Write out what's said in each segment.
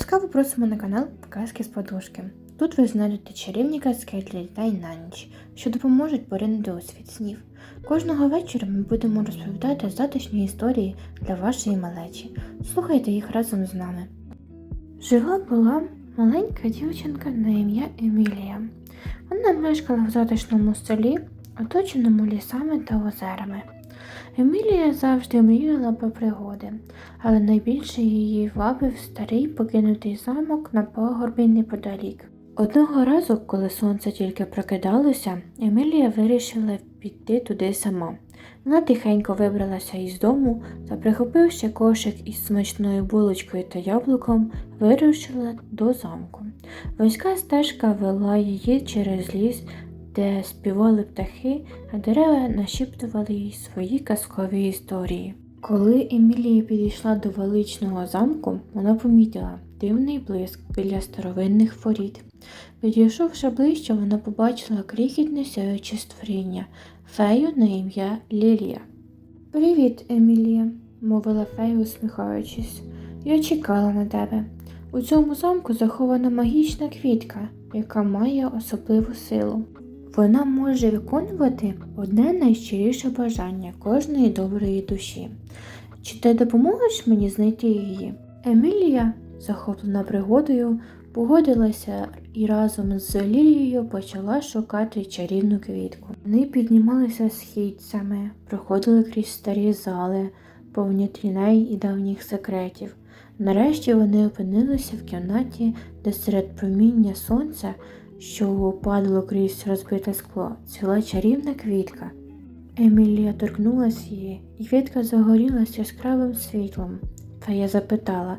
Ласкаво просимо на канал Казки з подушки. Тут ви знайдете чарівні казки для дітей на ніч, що допоможуть поринути у світ снів. Кожного вечора ми будемо розповідати затишні історії для вашої малечі. Слухайте їх разом з нами. Жила була маленька дівчинка на ім'я Емілія. Вона мешкала в затишному селі, оточеному лісами та озерами. Емілія завжди мріяла про пригоди, але найбільше її вабив старий покинутий замок на пагорбі неподалік. Одного разу, коли сонце тільки прокидалося, Емілія вирішила піти туди сама. Вона тихенько вибралася із дому та, прихопивши кошик із смачною булочкою та яблуком, вирушила до замку. Вузька стежка вела її через ліс, де співали птахи, а дерева нашіптували їй свої казкові історії. Коли Емілія підійшла до величного замку, вона помітила дивний блиск біля старовинних воріт. Підійшовши ближче, вона побачила крихітне сяюче створіння фею на ім'я Лілія. Привіт, Емілія, мовила фея, усміхаючись. Я чекала на тебе. У цьому замку захована магічна квітка, яка має особливу силу. Вона може виконувати одне найщиріше бажання кожної доброї душі. Чи ти допоможеш мені знайти її? Емілія, захоплена пригодою, погодилася і разом з Лілією почала шукати чарівну квітку. Вони піднімалися східцями, проходили крізь старі зали, повні тіней і давніх секретів. Нарешті вони опинилися в кімнаті, де серед проміння сонця, що падало крізь розбите скло, ціла чарівна квітка. Емілія торкнулася її, і квітка загорілася яскравим світлом. Фея запитала,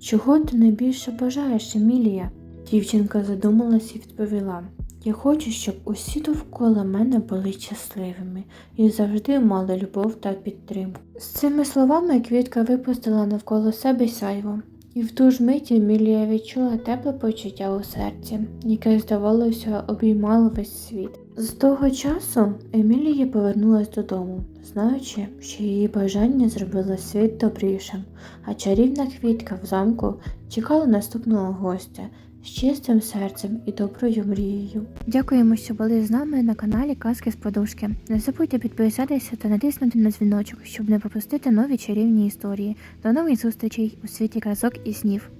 чого ти найбільше бажаєш, Емілія? Дівчинка задумалась і відповіла Я хочу, щоб усі довкола мене були щасливими і завжди мали любов та підтримку. З цими словами квітка випустила навколо себе сяйво, і в ту ж мить Емілія відчула тепле почуття у серці, яке, здавалося, обіймало весь світ. З того часу Емілія повернулась додому, знаючи, що її бажання зробило світ добрішим, а чарівна квітка в замку чекала наступного гостя з чистим серцем і доброю мрією. Дякуємо, що були з нами на каналі Казки з Подушки. Не забудьте підписатися та натиснути на дзвіночок, щоб не пропустити нові чарівні історії. До нових зустрічей у світі казок і снів.